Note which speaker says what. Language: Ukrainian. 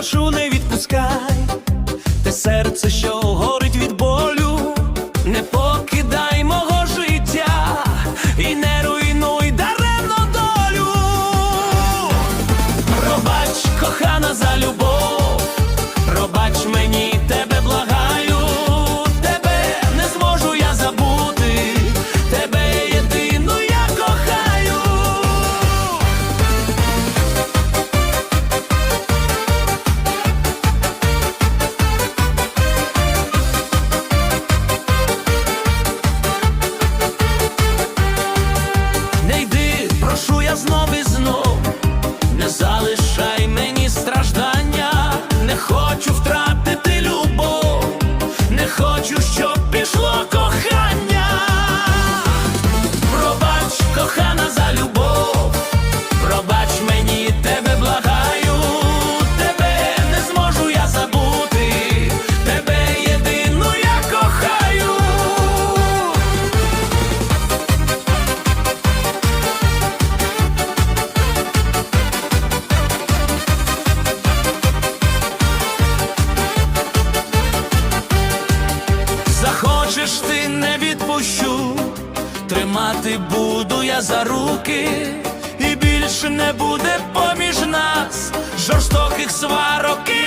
Speaker 1: прошу, не відпускай, те серце, що горить від болю, не покидай мого життя і не руйнуй даремно долю. Пробач, кохана за любов. я знову хочеш ти не відпущу, тримати буду я за руки, і більше не буде поміж нас жорстоких сварок.